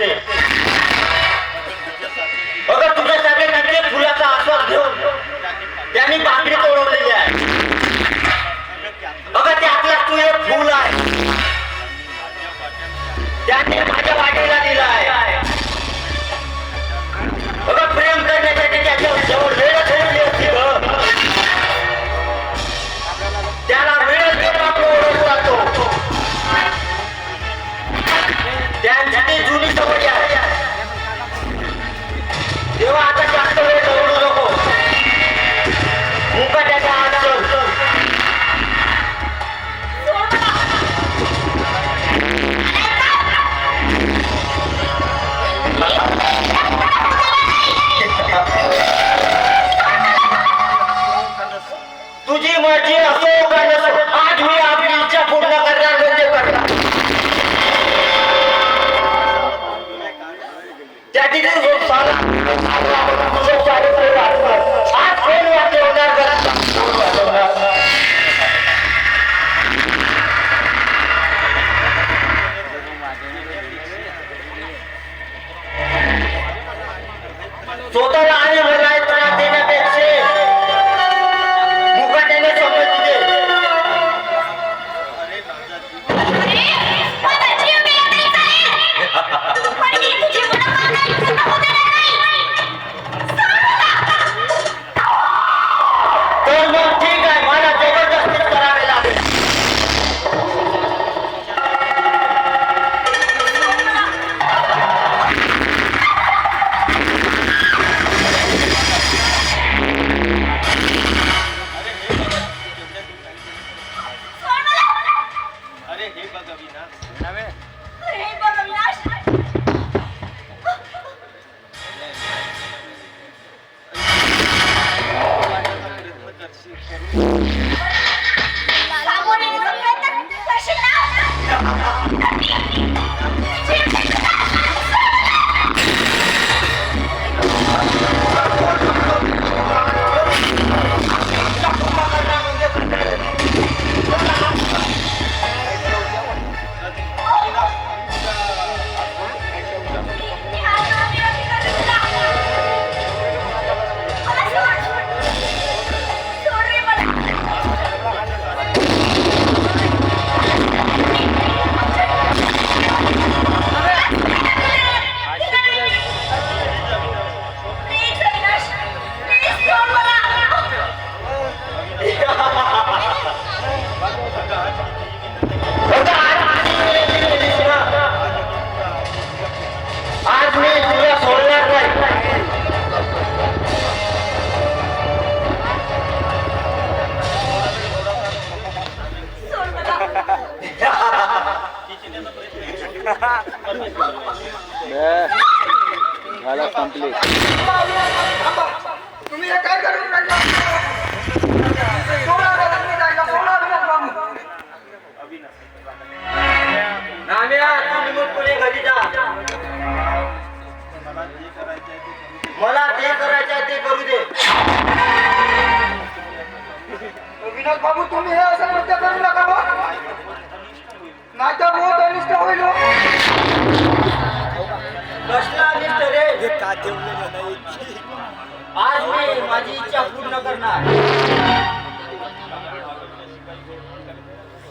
असते. अगं तुझ्यासारख्या काहीतरी फुलाचा आस्वाद घेऊन त्यांनी बांगडी 左倒拉 मला जे करायचे ते करू दे. विनोद बाबू तुम्ही हे असं नृत्य करू नका बा. नाटक बहुत अनिष्ट होईल हो. कसला अनिष्ट रे? आज मी माझी इच्छा पूर्ण करणार.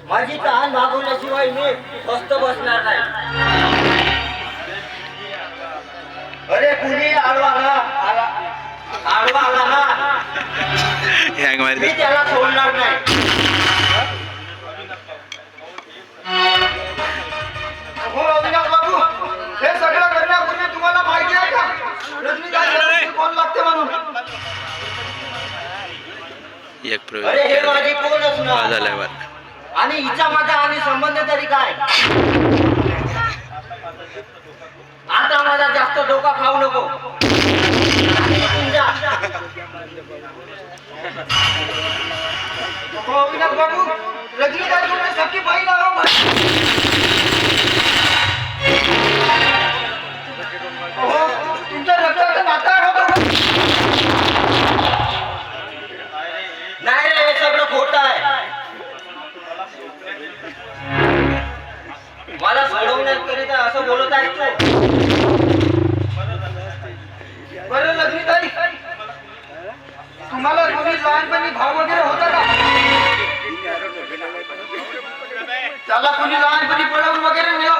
माझी तहान भागवल्याशिवाय मी स्वस्त बसणार नाही. अरे कुणी आडवा ना आला. आडवा आला ना? मी त्याला सोडणार नाही. बाबू रजनीकांत सखी बहीण आहो तुमच्या रक्ताचं हो, नाही रे हे सगळं खोट आहे. मला सोडवण्याकरिता असं बोलत आहे बरं लग्नी ताई तुम्हाला तुम्ही लहानपणी भाव वगैरे होता का? त्याला कोणी पळवून नेलं.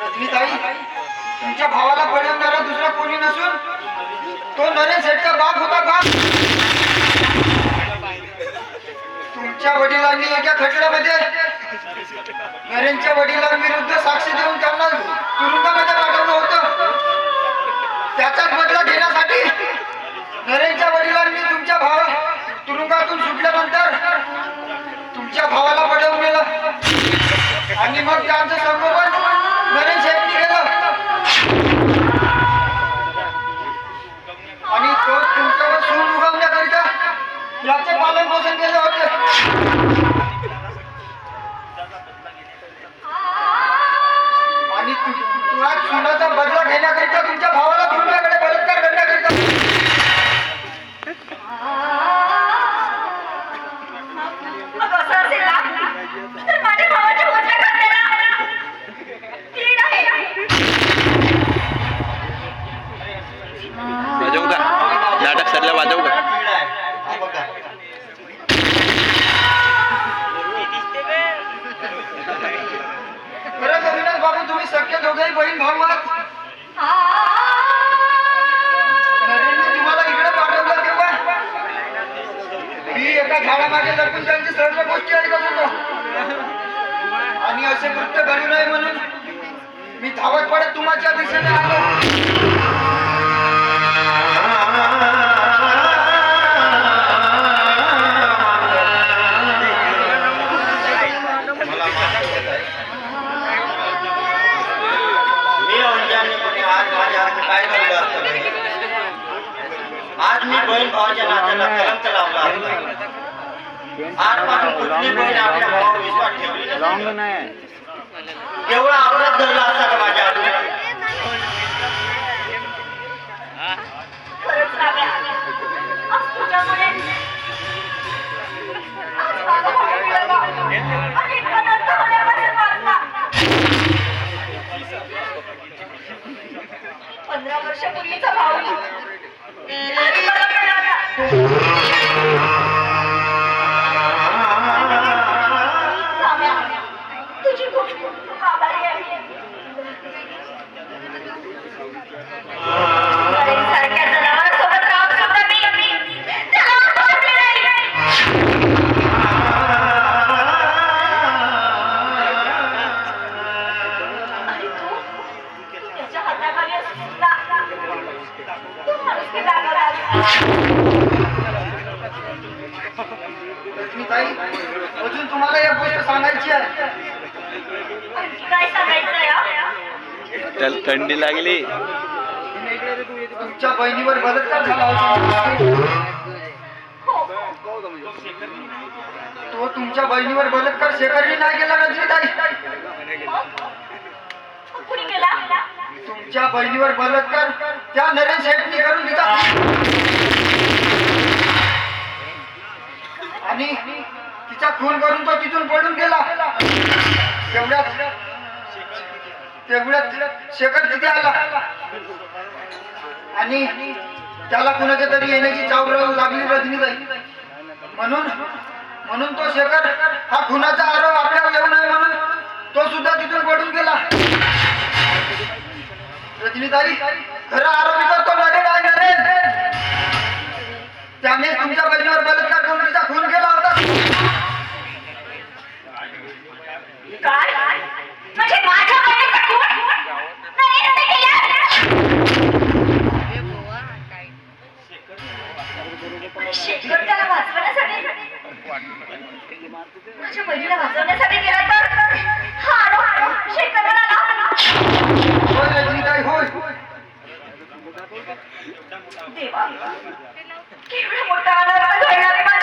रजनीताई तुमच्या भावाला पळवणारा दुसरा कोणी नसून तो नरेन शेठचा बाप होता बाप तुमच्या वडिलांनी एका खटल्यामध्ये नरेनच्या वडिलांविरुद्ध साक्ष देऊन त्यांना तुरुंगामध्ये पाठवलं होतं. त्याचाच बदला घेण्यासाठी नरेनच्या वडिलांनी तुमच्या भावा तुरुंगातून सुटल्यानंतर तुमच्या भावाला पडवून गेलं आणि मग त्यांचं संगोपन नरेन बदला घेण्याकरिता तुमच्या भावाला दोघे बहीण भाऊ आहात तुम्हाला इकडे पाठवलं तेव्हा मी एका झाडामागे लपून त्यांची सर्व गोष्टी ऐकत होतो. आणि असे कृत्य घडू नये म्हणून मी धावत पडत तुमच्या दिशेने आलो. नात्याला कलंक लावला. आजपासून कुठली बहीण आपल्या भावावर विश्वास ठेवली. एवढा आवडत धरला असता का माझ्या त्याला थंडी लागली. तुमच्या बहिणीवर बलात्कार झाला हो. तो तुमच्या बहिणीवर बलात्कार शेखरने नाही केला केला तुमच्या बहिणीवर बलात्कार त्या नरेन शेठनी करून दिला. आणि तिचा खून करून तो तिथून पडून गेला. तेवढ्यात तेवढ्यात शेखर तिथे आला. आणि त्याला कुणाच्या तरी येण्याची चावल लागली रजनीताई म्हणून म्हणून तो शेखर हा खुनाचा आरोप आपल्यावर येऊ नये म्हणून तो सुद्धा तिथून पडून गेला. रजनीताई खरा आरोपी तर तो नरेन आहे. त्याने तुमच्या बहिणीवर बलात्कार करून तिचा खून केला होता. काय म्हणजे माझ्या बहिणीचा खून नरेंद्रने केला? शेखर वाचवण्यासाठी माझ्या बहिणीला वाचवण्यासाठी गेला तर हा आरोप शेखरवर आला होय देवा केवढा मोठा अनर्थ घडला